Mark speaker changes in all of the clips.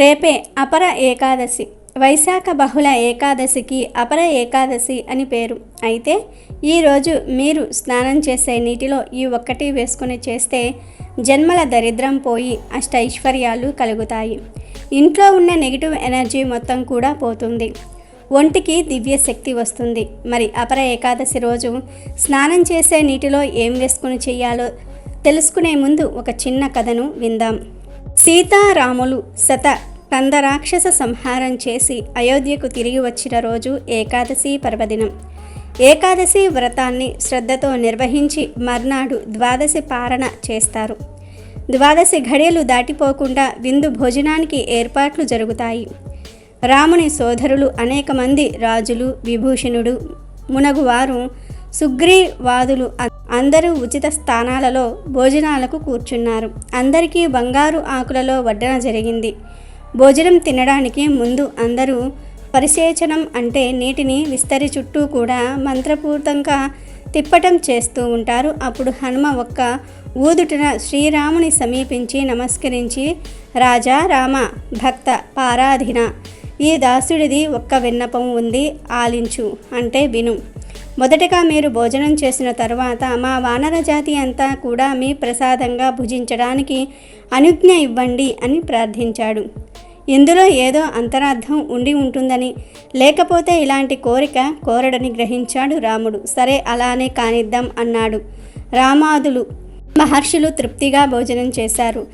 Speaker 1: రేపే అపర ఏకాదశి. వైశాఖ బహుళ ఏకాదశికి అపర ఏకాదశి అని పేరు. అయితే ఈరోజు మీరు స్నానం చేసే నీటిలో ఈ ఒక్కటి వేసుకుని చేస్తే జన్మల దరిద్రం పోయి అష్ట ఐశ్వర్యాలు కలుగుతాయి. ఇంట్లో ఉన్న నెగిటివ్ ఎనర్జీ మొత్తం కూడా పోతుంది. ఒంటికి దివ్య శక్తి వస్తుంది. మరి అపర ఏకాదశి రోజు స్నానం చేసే నీటిలో ఏం వేసుకుని చేయాలో తెలుసుకునే ముందు ఒక చిన్న కథను విందాం. సీతారాములు శత కందరాక్షస సంహారం చేసి అయోధ్యకు తిరిగి వచ్చిన రోజు ఏకాదశి పర్వదినం. ఏకాదశి వ్రతాన్ని శ్రద్ధతో నిర్వహించి మర్నాడు ద్వాదశి పారణ చేస్తారు. ద్వాదశి ఘడియలు దాటిపోకుండా విందు భోజనానికి ఏర్పాట్లు జరుగుతాయి. రాముని సోదరులు అనేక మంది రాజులు విభూషణుడు మునగువారు సుగ్రీవాదులు అందరూ ఉచిత స్థానాలలో భోజనాలకు కూర్చున్నారు. అందరికీ బంగారు ఆకులలో వడ్డన జరిగింది. భోజనం తినడానికి ముందు అందరూ పరిసేచనం అంటే నీటిని విస్తరి చుట్టూ కూడా మంత్రపూర్తంగా తిప్పటం చేస్తూ ఉంటారు. అప్పుడు హనుమ ఒక్క ఊదుటన శ్రీరాముని సమీపించి నమస్కరించి రాజా రామ భక్త పారాధీన ఈ దాసుడిది ఒక్క విన్నపం ఉంది ఆలించు అంటే విను. మొదటగా మీరు భోజనం చేసిన తర్వాత మా వానర జాతి అంతా కూడా మీ ప్రసాదంగా భుజించడానికి అనుజ్ఞ ఇవ్వండి అని ప్రార్థించాడు. ఇందులో ఏదో అంతరార్థం ఉండి ఉంటుందని లేకపోతే ఇలాంటి కోరిక కోరడని గ్రహించాడు రాముడు. సరే అలానే కానిద్దాం అన్నాడు రామాదులు. మహర్షులు తృప్తిగా భోజనం చేశారు.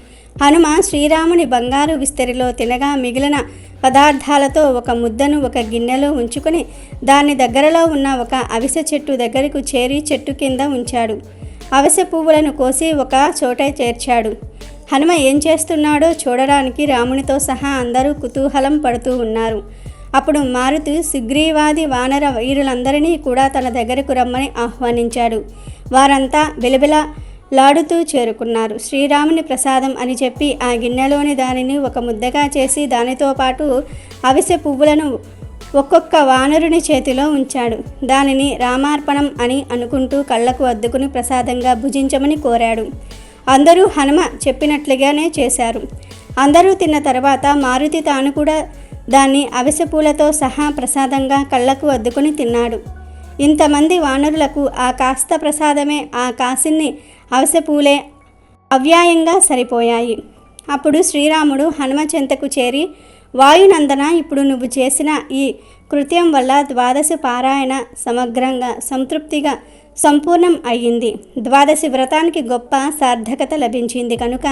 Speaker 1: హనుమ శ్రీరాముని బంగారు విస్తరిలో తినగా మిగిలిన పదార్థాలతో ఒక ముద్దను ఒక గిన్నెలో ఉంచుకొని దాని దగ్గరలో ఉన్న ఒక అవిసె చెట్టు దగ్గరకు చేరి చెట్టు కింద ఉంచాడు. అవిసె పువ్వులను కోసి ఒక చోట చేర్చాడు. హనుమ ఏం చేస్తున్నాడో చూడడానికి రామునితో సహా అందరూ కుతూహలం పడుతూ ఉన్నారు. అప్పుడు మారుతి సుగ్రీవాది వానర వీరులందరినీ కూడా తన దగ్గరకు రమ్మని ఆహ్వానించాడు. వారంతా బిలబిల లాడుతూ చేరుకున్నారు. శ్రీరాముని ప్రసాదం అని చెప్పి ఆ గిన్నెలోని దానిని ఒక ముద్దగా చేసి దానితో పాటు అవిసె పువ్వులను ఒక్కొక్క వానరుని చేతిలో ఉంచాడు. దానిని రామార్పణం అని అనుకుంటూ కళ్ళకు అద్దుకుని ప్రసాదంగా భుజించమని కోరాడు. అందరూ హనుమ చెప్పినట్లుగానే చేశారు. అందరూ తిన్న తర్వాత మారుతి తాను కూడా దాన్ని అవిసె పూలతో సహా ప్రసాదంగా కళ్ళకు అద్దుకుని తిన్నాడు. ఇంతమంది వానరులకు ఆ కాస్త ప్రసాదమే ఆ కాసిన్ని అవిసె పూలే అవ్యాయంగా సరిపోయాయి. అప్పుడు శ్రీరాముడు హనుమ చెంతకు చేరి వాయునందన ఇప్పుడు నువ్వు చేసిన ఈ కృత్యం వల్ల ద్వాదశి పారాయణ సమగ్రంగా సంతృప్తిగా సంపూర్ణం అయ్యింది. ద్వాదశి వ్రతానికి గొప్ప సార్థకత లభించింది కనుక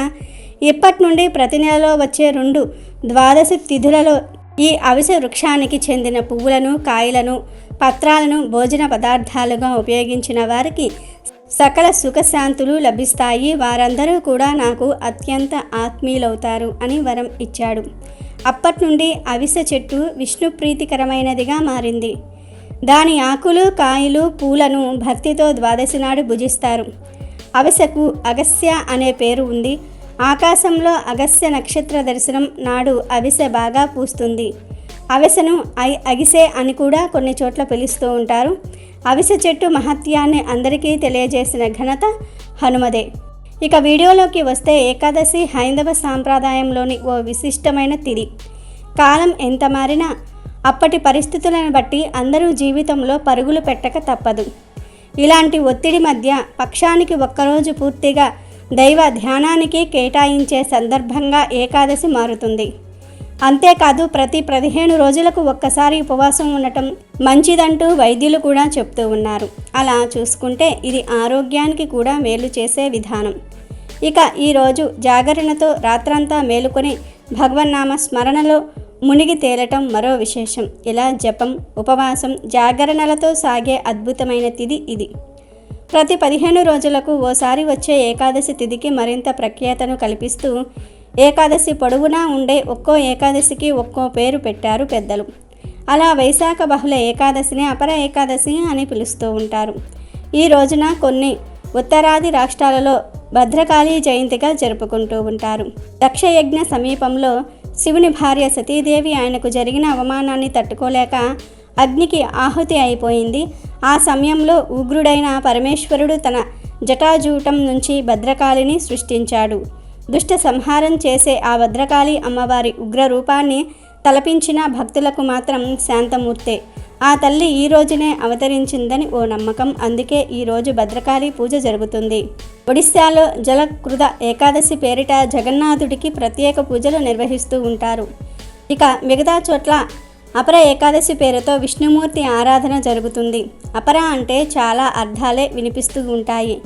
Speaker 1: ఇప్పటి నుండి ప్రతి నెలలో వచ్చే రెండు ద్వాదశి తిథులలో ఈ అవిసె వృక్షానికి చెందిన పువ్వులను కాయలను పత్రాలను భోజన పదార్థాలుగా ఉపయోగించిన వారికి సకల సుఖశాంతులు లభిస్తాయి. వారందరూ కూడా నాకు అత్యంత ఆత్మీయులవుతారు అని వరం ఇచ్చాడు. అప్పటి నుండి అవిసె చెట్టు విష్ణు ప్రీతికరమైనదిగా మారింది. దాని ఆకులు కాయలు పూలను భక్తితో ద్వాదశి నాడు భుజిస్తారు. అవిసెకు అగస్య అనే పేరు ఉంది. ఆకాశంలో అగస్య నక్షత్ర దర్శనం నాడు అవిసె బాగా పూస్తుంది. అవిసెను ఐ అగిసె అని కూడా కొన్ని చోట్ల పిలుస్తూ ఉంటారు. అవిసె చెట్టు మహత్యాన్ని అందరికీ తెలియజేసిన ఘనత హనుమదే. ఇక వీడియోలోకి వస్తే ఏకాదశి హైందవ సాంప్రదాయంలోని ఓ విశిష్టమైన తిథి. కాలం ఎంత మారినా అప్పటి పరిస్థితులను బట్టి అందరూ జీవితంలో పరుగులు పెట్టక తప్పదు. ఇలాంటి ఒత్తిడి మధ్య పక్షానికి ఒక్కరోజు పూర్తిగా దైవ ధ్యానానికి కేటాయించే సందర్భంగా ఏకాదశి మారుతుంది. అంతేకాదు ప్రతి పదిహేను రోజులకు ఒక్కసారి ఉపవాసం ఉండటం మంచిదంటూ వైద్యులు కూడా చెప్తూ ఉన్నారు. అలా చూసుకుంటే ఇది ఆరోగ్యానికి కూడా మేలు చేసే విధానం. ఇక ఈరోజు జాగరణతో రాత్రంతా మేలుకొని భగవన్నామ స్మరణలో మునిగి తేలటం మరో విశేషం. ఇలా జపం ఉపవాసం జాగరణలతో సాగే అద్భుతమైన తిథి ఇది. ప్రతి పదిహేను రోజులకు ఓసారి వచ్చే ఏకాదశి తిథికి మరింత ప్రఖ్యాతను కల్పిస్తూ ఏకాదశి పొడవునా ఉండే ఒక్కో ఏకాదశికి ఒక్కో పేరు పెట్టారు పెద్దలు. అలా వైశాఖ బహుళ ఏకాదశిని అపర ఏకాదశి అని పిలుస్తూ ఉంటారు. ఈ రోజున కొన్ని ఉత్తరాది రాష్ట్రాలలో భద్రకాళి జయంతిగా జరుపుకుంటూ ఉంటారు. దక్షయజ్ఞ సమీపంలో శివుని భార్య సతీదేవి ఆయనకు జరిగిన అవమానాన్ని తట్టుకోలేక అగ్నికి ఆహుతి అయిపోయింది. ఆ సమయంలో ఉగ్రుడైన పరమేశ్వరుడు తన జటాజూటం నుంచి భద్రకాళిని సృష్టించాడు. దుష్ట సంహారం చేసే ఆ భద్రకాళి అమ్మవారి ఉగ్ర రూపాన్ని తలపించిన భక్తులకు మాత్రం శాంతమూర్తే. ఆ తల్లి ఈ రోజునే అవతరించిందని ఓ నమ్మకం. అందుకే ఈరోజు భద్రకాళి పూజ జరుగుతుంది. ఒడిశాలో జలకృద ఏకాదశి పేరిట జగన్నాథుడికి ప్రత్యేక పూజలు నిర్వహిస్తూ ఉంటారు. ఇక మిగతా చోట్ల అపర ఏకాదశి పేరుతో విష్ణుమూర్తి ఆరాధన జరుగుతుంది. అపర అంటే చాలా అర్థాలే వినిపిస్తూ ఉంటాయి.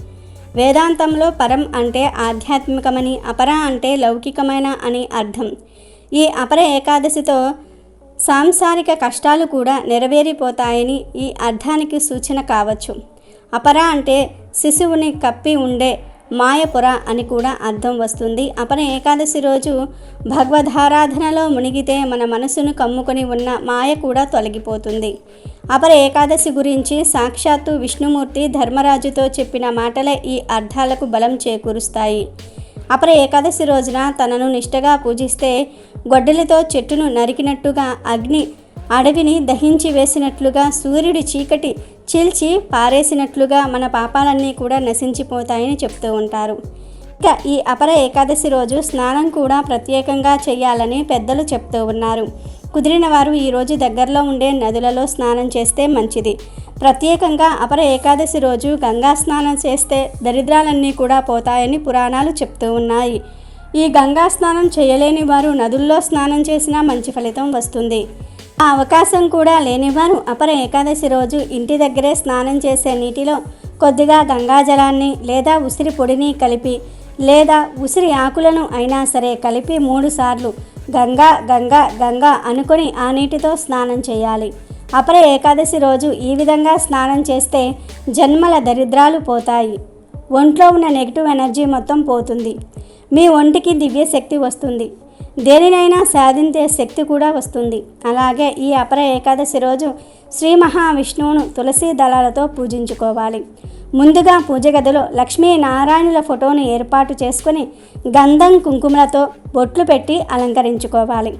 Speaker 1: వేదాంతంలో పరం అంటే ఆధ్యాత్మికమని అపర అంటే లౌకికమైన అని అర్థం. ఈ అపర ఏకాదశితో సాంసారిక కష్టాలు కూడా నెరవేరిపోతాయని ఈ అర్థానికి సూచన కావచ్చు. అపర అంటే శిశువుని కప్పి ఉండే మాయపుర అని కూడా అర్థం వస్తుంది. అపర ఏకాదశి రోజు భగవద్ధారాధనలో మునిగితే మన మనసును కమ్ముకొని ఉన్న మాయ కూడా తొలగిపోతుంది. అపర ఏకాదశి గురించి సాక్షాత్తు విష్ణుమూర్తి ధర్మరాజుతో చెప్పిన మాటలే ఈ అర్థాలకు బలం చేకూరుస్తాయి. అపర ఏకాదశి రోజున తనను నిష్టగా పూజిస్తే గొడ్డలితో చెట్టును నరికినట్టుగా అగ్ని అడవిని దహించి వేసినట్లుగా సూర్యుడి చీకటి చీల్చి పారేసినట్లుగా మన పాపాలన్నీ కూడా నశించిపోతాయని చెప్తూ ఉంటారు. ఇక ఈ అపర ఏకాదశి రోజు స్నానం కూడా ప్రత్యేకంగా చేయాలని పెద్దలు చెప్తూ ఉన్నారు. కుదిరిన వారు ఈరోజు దగ్గరలో ఉండే నదులలో స్నానం చేస్తే మంచిది. ప్రత్యేకంగా అపర ఏకాదశి రోజు గంగా స్నానం చేస్తే దరిద్రాలన్నీ కూడా పోతాయని పురాణాలు చెప్తూ ఉన్నాయి. ఈ గంగా స్నానం చేయలేని వారు నదుల్లో స్నానం చేసినా మంచి ఫలితం వస్తుంది. ఆ అవకాశం కూడా లేనివారు అపర ఏకాదశి రోజు ఇంటి దగ్గరే స్నానం చేసే నీటిలో కొద్దిగా గంగాజలాన్ని లేదా ఉసిరి పొడిని కలిపి లేదా ఉసిరి ఆకులను అయినా సరే కలిపి మూడుసార్లు గంగా గంగా గంగా అనుకొని ఆ నీటితో స్నానం చేయాలి. అపర ఏకాదశి రోజు ఈ విధంగా స్నానం చేస్తే జన్మల దరిద్రాలు పోతాయి. ఒంట్లో ఉన్న నెగిటివ్ ఎనర్జీ మొత్తం పోతుంది. మీ ఒంటికి దివ్య శక్తి వస్తుంది. దేనినైనా సాధించే శక్తి కూడా వస్తుంది. అలాగే ఈ అపర ఏకాదశి రోజు శ్రీ మహావిష్ణువును తులసి దళాలతో పూజించుకోవాలి. ముందుగా పూజ గదిలో లక్ష్మీనారాయణుల ఫోటోను ఏర్పాటు చేసుకొని గంధం కుంకుమలతో బొట్లు పెట్టి అలంకరించుకోవాలి.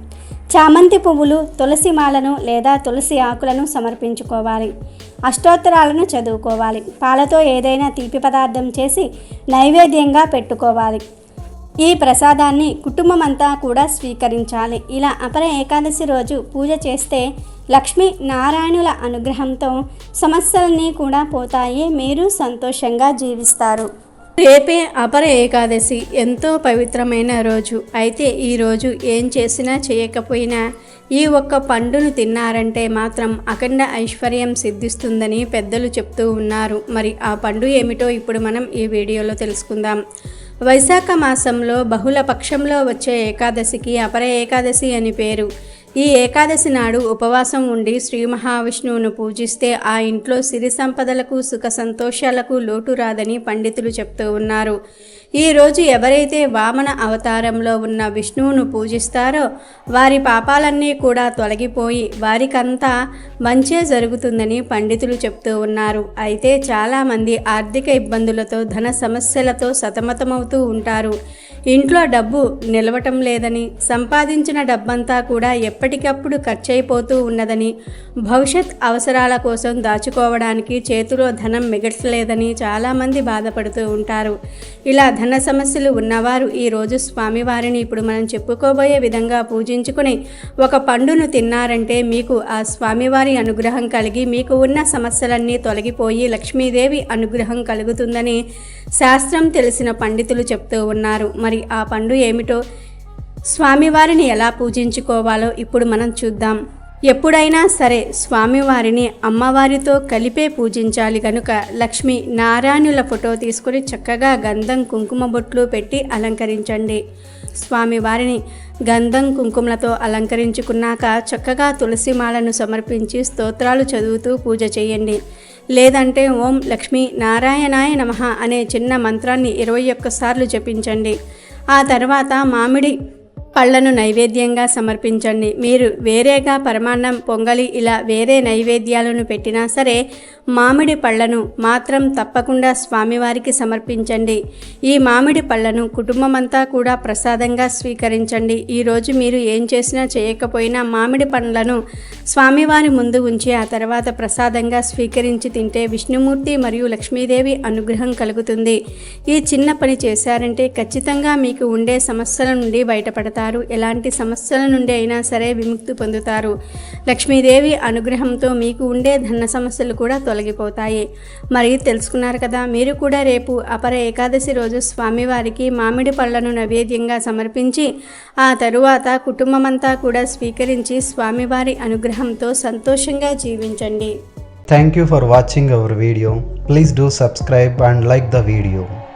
Speaker 1: చామంతి పువ్వులు తులసి మాలను లేదా తులసి ఆకులను సమర్పించుకోవాలి. అష్టోత్తరాలను చదువుకోవాలి. పాలతో ఏదైనా తీపి పదార్థం చేసి నైవేద్యంగా పెట్టుకోవాలి. ఈ ప్రసాదాన్ని కుటుంబమంతా కూడా స్వీకరించాలి. ఇలా అపర ఏకాదశి రోజు పూజ చేస్తే లక్ష్మీ నారాయణుల అనుగ్రహంతో సమస్యలన్నీ కూడా పోతాయి. మీరు సంతోషంగా జీవిస్తారు.
Speaker 2: రేపే అపర ఏకాదశి. ఎంతో పవిత్రమైన రోజు. అయితే ఈరోజు ఏం చేసినా చేయకపోయినా ఈ ఒక్క పండును తిన్నారంటే మాత్రం అఖండ ఐశ్వర్యం సిద్ధిస్తుందని పెద్దలు చెప్తూ ఉన్నారు. మరి ఆ పండు ఏమిటో ఇప్పుడు మనం ఈ వీడియోలో తెలుసుకుందాం. వైశాఖ మాసంలో బహుళ పక్షంలో వచ్చే ఏకాదశికి అపర ఏకాదశి అని పేరు. ఈ ఏకాదశి నాడు ఉపవాసం ఉండి శ్రీ మహావిష్ణువును పూజిస్తే ఆ ఇంట్లో సిరి సంపదలకు సుఖ సంతోషాలకు లోటు రాదని పండితులు చెప్తూ ఉన్నారు. ఈరోజు ఎవరైతే వామన అవతారంలో ఉన్న విష్ణువును పూజిస్తారో వారి పాపాలన్నీ కూడా తొలగిపోయి వారికంతా మంచే జరుగుతుందని పండితులు చెప్తూ ఉన్నారు. అయితే చాలామంది ఆర్థిక ఇబ్బందులతో ధన సమస్యలతో సతమతమవుతూ ఉంటారు. ఇంట్లో డబ్బు నిలవటం లేదని సంపాదించిన డబ్బంతా కూడా ఎప్పటికప్పుడు ఖర్చయిపోతూ ఉన్నదని భవిష్యత్ అవసరాల కోసం దాచుకోవడానికి చేతిలో ధనం మిగట్లేదని చాలామంది బాధపడుతూ ఉంటారు. ఇలా ధన సమస్యలు ఉన్నవారు ఈరోజు స్వామివారిని ఇప్పుడు మనం చెప్పుకోబోయే విధంగా పూజించుకుని ఒక పండును తిన్నారంటే మీకు ఆ స్వామివారి అనుగ్రహం కలిగి మీకు ఉన్న సమస్యలన్నీ తొలగిపోయి లక్ష్మీదేవి అనుగ్రహం కలుగుతుందని శాస్త్రం తెలిసిన పండితులు చెప్తూ ఉన్నారు. మరి ఆ పండు ఏమిటో స్వామివారిని ఎలా పూజించుకోవాలో ఇప్పుడు మనం చూద్దాం. ఎప్పుడైనా సరే స్వామివారిని అమ్మవారితో కలిపే పూజించాలి కనుక లక్ష్మి నారాయణుల ఫోటో తీసుకొని చక్కగా గంధం కుంకుమ బొట్లు పెట్టి అలంకరించండి. స్వామివారిని గంధం కుంకుమలతో అలంకరించుకున్నాక చక్కగా తులసి మాలను సమర్పించి స్తోత్రాలు చదువుతూ పూజ చేయండి. లేదంటే ఓం లక్ష్మీ నారాయణాయ నమః అనే చిన్న మంత్రాన్ని ఇరవై ఒక్కసార్లు జపించండి. ఆ తర్వాత మామిడి
Speaker 1: పళ్ళను నైవేద్యంగా సమర్పించండి. మీరు వేరేగా పరమాన్నం పొంగలి ఇలా వేరే నైవేద్యాలను పెట్టినా సరే మామిడి పళ్ళను మాత్రం తప్పకుండా స్వామివారికి సమర్పించండి. ఈ మామిడి పళ్ళను కుటుంబమంతా కూడా ప్రసాదంగా స్వీకరించండి. ఈరోజు మీరు ఏం చేసినా చేయకపోయినా మామిడి పండ్లను స్వామివారి ముందు ఉంచి ఆ తర్వాత ప్రసాదంగా స్వీకరించి తింటే విష్ణుమూర్తి మరియు లక్ష్మీదేవి అనుగ్రహం కలుగుతుంది. ఈ చిన్న పని చేశారంటే ఖచ్చితంగా మీకు ఉండే సమస్యల నుండి బయటపడతారు. ఎలాంటి సమస్యల నుండి అయినా సరే విముక్తి పొందుతారు లక్ష్మీదేవి అనుగ్రహంతో మీకు ఉండే ధన సమస్యలు కూడా తొలగిపోతాయి మరి తెలుసుకున్నారు కదా మీరు కూడా రేపు అపర ఏకాదశి రోజు స్వామివారికి మామిడి పళ్ళను నైవేద్యంగా సమర్పించి ఆ తరువాత కుటుంబమంతా కూడా స్వీకరించి స్వామివారి అనుగ్రహంతో సంతోషంగా జీవించండి
Speaker 3: Thank you for watching our video. Please do subscribe and like the video.